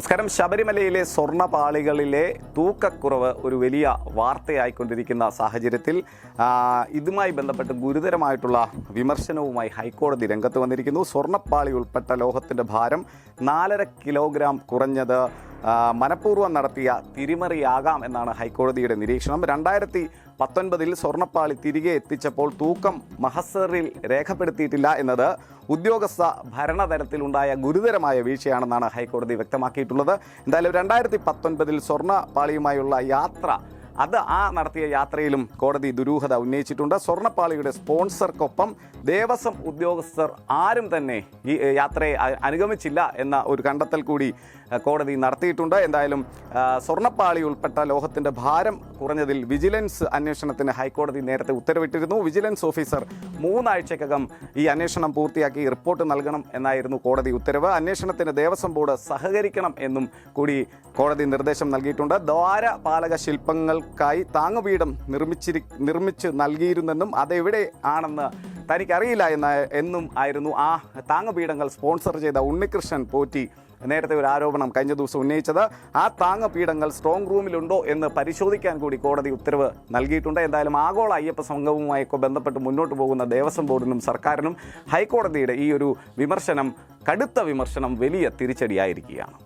നമസ്കാരം. ശബരിമലയിലെ സ്വർണപാളികളിലെ തൂക്കക്കുറവ് ഒരു വലിയ വാർത്തയായിക്കൊണ്ടിരിക്കുന്ന സാഹചര്യത്തിൽ ഇതുമായി ബന്ധപ്പെട്ട് ഗുരുതരമായിട്ടുള്ള വിമർശനവുമായി ഹൈക്കോടതി രംഗത്ത് വന്നിരിക്കുന്നു. സ്വർണപ്പാളി ഉൾപ്പെട്ട ലോഹത്തിന്റെ ഭാരം നാലര കിലോഗ്രാം കുറഞ്ഞത് മനഃപൂർവം നടത്തിയ തിരിമറിയാകാം എന്നാണ് ഹൈക്കോടതിയുടെ നിരീക്ഷണം. രണ്ടായിരത്തി പത്തൊൻപതിൽ സ്വർണപ്പാളി തിരികെ എത്തിച്ചപ്പോൾ തൂക്കം മഹസറിൽ രേഖപ്പെടുത്തിയിട്ടില്ല എന്നത് ഉദ്യോഗസ്ഥ ഭരണതലത്തിലുണ്ടായ ഗുരുതരമായ വീഴ്ചയാണെന്നാണ് ഹൈക്കോടതി വ്യക്തമാക്കിയിട്ടുള്ളത്. എന്തായാലും രണ്ടായിരത്തി പത്തൊൻപതിൽ സ്വർണപ്പാളിയുമായുള്ള യാത്ര അത് ആ നടത്തിയ യാത്രയിലും കോടതി ദുരൂഹത ഉന്നയിച്ചിട്ടുണ്ട്. സ്വർണപ്പാളിയുടെ സ്പോൺസർക്കൊപ്പം ദേവസ്വം ഉദ്യോഗസ്ഥർ ആരും തന്നെ ഈ യാത്രയെ അനുഗമിച്ചില്ല എന്ന ഒരു കണ്ടെത്തൽ കൂടി കോടതി നടത്തിയിട്ടുണ്ട്. എന്തായാലും സ്വർണപ്പാളി ഉൾപ്പെട്ട ലോഹത്തിന്റെ ഭാരം കുറഞ്ഞതിൽ വിജിലൻസ് അന്വേഷണത്തിന് ഹൈക്കോടതി നേരത്തെ ഉത്തരവിട്ടിരുന്നു. വിജിലൻസ് ഓഫീസർ മൂന്നാഴ്ചക്കകം ഈ അന്വേഷണം പൂർത്തിയാക്കി റിപ്പോർട്ട് നൽകണം എന്നായിരുന്നു കോടതി ഉത്തരവ്. അന്വേഷണത്തിന് ദേവസ്വം ബോർഡ് സഹകരിക്കണം എന്നും കൂടി കോടതി നിർദ്ദേശം നൽകിയിട്ടുണ്ട്. ദ്വാരപാലക ശില്പങ്ങൾക്കായി താങ്ങുപീഠം നിർമ്മിച്ചിരി നിർമ്മിച്ച് നൽകിയിരുന്നെന്നും അതെവിടെ ആണെന്ന് തനിക്കറിയില്ല എന്ന എന്നും ആയിരുന്നു ആ താങ്ങുപീഠങ്ങൾ സ്പോൺസർ ചെയ്ത ഉണ്ണികൃഷ്ണൻ പോറ്റി നേരത്തെ ഒരു ആരോപണം കഴിഞ്ഞ ദിവസം ഉന്നയിച്ചത്. ആ താങ്ങ പീഠങ്ങൾ സ്ട്രോങ് റൂമിലുണ്ടോ എന്ന് പരിശോധിക്കാൻ കൂടി കോടതി ഉത്തരവ് നൽകിയിട്ടുണ്ട്. എന്തായാലും ആഗോള അയ്യപ്പ സംഘവുമായൊക്കെ ബന്ധപ്പെട്ട് മുന്നോട്ട് പോകുന്ന ദേവസ്വം ബോർഡിനും സർക്കാരിനും ഹൈക്കോടതിയുടെ ഈ ഒരു വിമർശനം കടുത്ത വിമർശനം വലിയ തിരിച്ചടിയായിരിക്കുകയാണ്.